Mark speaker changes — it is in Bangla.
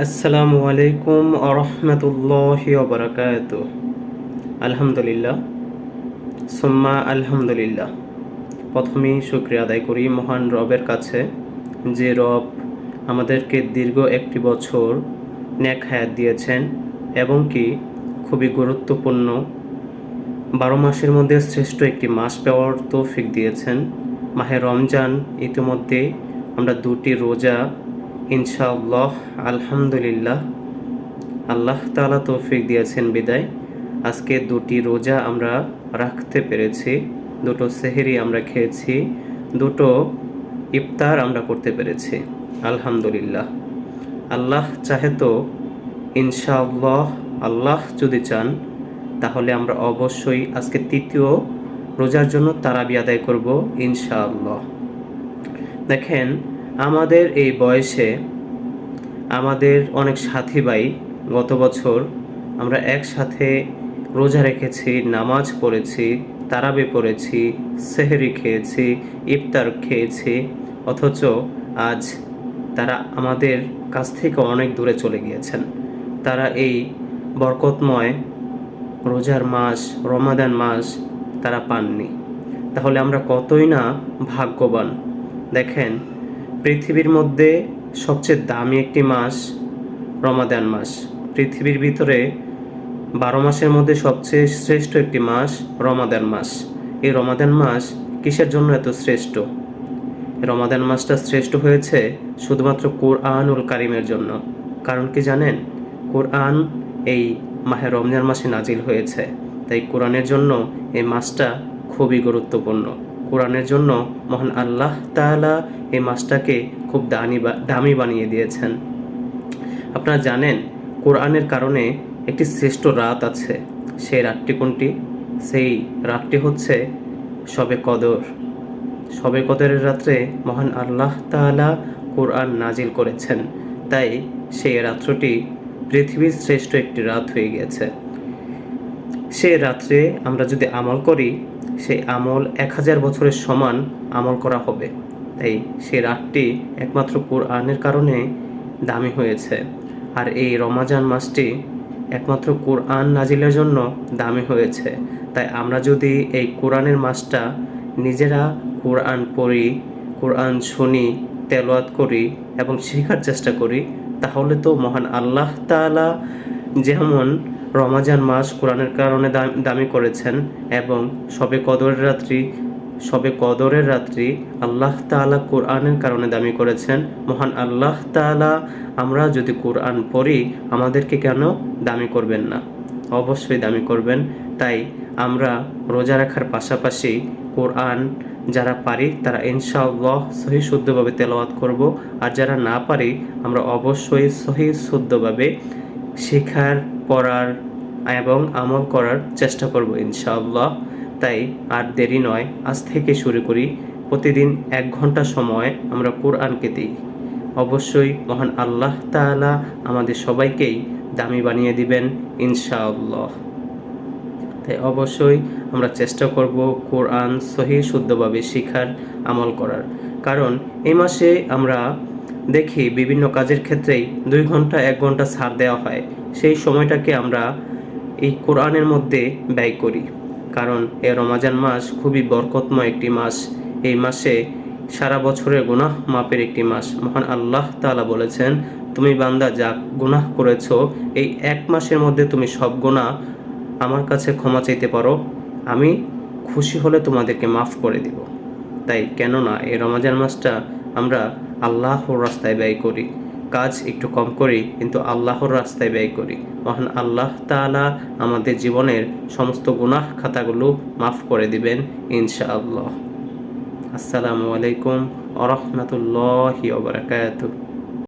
Speaker 1: আসসালামু আলাইকুম আরহামতুল্লাহি ওবরাকাত আলহামদুলিল্লাহ, সুম্মা আলহামদুলিল্লাহ। প্রথমেই শুক্রিয়া আদায় করি মহান রবের কাছে যে রব আমাদেরকে দীর্ঘ একটি বছর ন্যাক হায়াত দিয়েছেন এবং কি খুবই গুরুত্বপূর্ণ বারো মাসের মধ্যে শ্রেষ্ঠ একটি মাস পাওয়ার তো তৌফিক দিয়েছেন। মাহে রমজান ইতিমধ্যে আমরা দুটি রোজা ইনশাআল্লাহ, আলহামদুলিল্লাহ। আল্লাহ তাআলা তৌফিক দিয়েছেন বিদায়। আজকে দুটি রোজা আমরা রাখতে পেরেছি, দুটো সেহেরি আমরা খেয়েছি, দুটো ইফতার আমরা করতে পেরেছি, আলহামদুলিল্লাহ। আল্লাহ চাহে তো, ইনশাআল্লাহ, আল্লাহ যদি চান, তাহলে আমরা অবশ্যই আজকে তৃতীয় রোজার জন্য তারাবি আদায় করব, ইনশাআল্লাহ। দেখেন আমাদের এই বয়সে আমাদের অনেক সাথী ভাই গত বছর আমরা একসাথে রোজা রেখেছি, নামাজ পড়েছি, তারাবি পড়েছি, সেহরি খেয়েছি, ইফতার খেয়েছি, অথচ আজ তারা আমাদের কাছ থেকে অনেক দূরে চলে গিয়েছেন। তারা এই বরকতময় রোজার মাস, রমাদান মাস তারা পাননি। তাহলে আমরা কতই না ভাগ্যবান। দেখেন পৃথিবীর মধ্যে সবচেয়ে দামি একটি মাস রমাদান মাস। পৃথিবীর ভিতরে বারো মাসের মধ্যে সবচেয়ে শ্রেষ্ঠ একটি মাস রমাদান মাস। এই রমাদান মাস কিসের জন্য এত শ্রেষ্ঠ? রমাদান মাসটা শ্রেষ্ঠ হয়েছে শুধুমাত্র কোরআনুল কারিমের জন্য। কারণ কি জানেন? কোরআন এই মাহে রমজান মাসে নাজিল হয়েছে। তাই কোরআনের জন্য এই মাসটা খুবই গুরুত্বপূর্ণ। কোরআনের জন্য মহান আল্লাহ তাআলা এই মাছটাকে খুব দামি দামি বানিয়ে দিয়েছেন। আপনারা জানেন, কোরআনের কারণে একটি শ্রেষ্ঠ রাত আছে। সেই রাতটি কোনটি? সেই রাতটি হচ্ছে শবে কদর। শবে কদরের রাত্রে মহান আল্লাহ তাআলা কোরআন নাজিল করেছেন। তাই সেই রাত্রটি পৃথিবীর শ্রেষ্ঠ একটি রাত হয়ে গিয়েছে। সে রাত্রে আমরা যদি আমল করি সেই আমল এক হাজার বছরের সমান আমল করা হবে। তাই সে রাতটি একমাত্র কোরআনের কারণে দামি হয়েছে। আর এই রমাজান মাসটি একমাত্র কোরআন নাজিলের জন্য দামি হয়েছে। তাই আমরা যদি এই কোরআনের মাসটা নিজেরা কোরআন পড়ি, কোরআন শুনি, তেলাওয়াত করি এবং শেখার চেষ্টা করি, তাহলে তো মহান আল্লাহ তাআলা যেমন রমাজান মাস কোরআনের কারণে দাম- করেছেন এবং সবে কদরের রাত্রি, সবে কদরের রাত্রি আল্লাহ তাআলা কোরআনের কারণে দামি করেছেন। মহান আল্লাহ তাআলা আমরা যদি কোরআন পড়ি, আমাদেরকে কেন দামি করবেন না? অবশ্যই দামি করবেন। তাই আমরা রোজা রাখার পাশাপাশি কোরআন যারা পারি, তারা ইনশাআল্লাহ সহি শুদ্ধভাবে তেলাওয়াত করব। আর যারা না পারি, আমরা অবশ্যই সহি শুদ্ধভাবে শেখার, পড়ার এবং আমল করার চেষ্টা করব ইনশাআল্লাহ। তাই আর দেরি নয়, আজ থেকে শুরু করি। প্রতিদিন এক ঘণ্টা সময় আমরা কোরআনকে দিই। অবশ্যই মহান আল্লাহ তাআলা আমাদের সবাইকেই দামি বানিয়ে দিবেন ইনশাআল্লাহ। তাই অবশ্যই আমরা চেষ্টা করব কোরআন সহি শুদ্ধভাবে শিখার, আমল করার। কারণ এই মাসে আমরা দেখি বিভিন্ন কাজের ক্ষেত্রেই দুই ঘণ্টা, এক ঘণ্টা ছাড় দেওয়া হয়। সেই সময়টাকে আমরা এই কোরআনের মধ্যে ব্যয় করি। কারণ এ রমাজান মাস খুবই বরকতময় একটি মাস। এই মাসে সারা বছরের গুনাহ মাপের একটি মাস। মহান আল্লাহ তাআলা বলেছেন, তুমি বান্দা যা গুনাহ করেছ, এই এক মাসের মধ্যে তুমি সব গুনাহ আমার কাছে ক্ষমা চাইতে পারো। আমি খুশি হলে তোমাদেরকে মাফ করে দিব। তাই কেননা এই রমাজান মাসটা আমরা আল্লাহর রাস্তায় ব্যয় করি। কাজ একটু কম করি, কিন্তু আল্লাহর রাস্তায় ব্যয় করি। মহান আল্লাহ তালা আমাদের জীবনের সমস্ত গুনাহ খাতাগুলো মাফ করে দিবেন, ইনশাআল্লাহ। আসসালামু আলাইকুম আ রহমতুল্লাহি ওবরাকাতুহ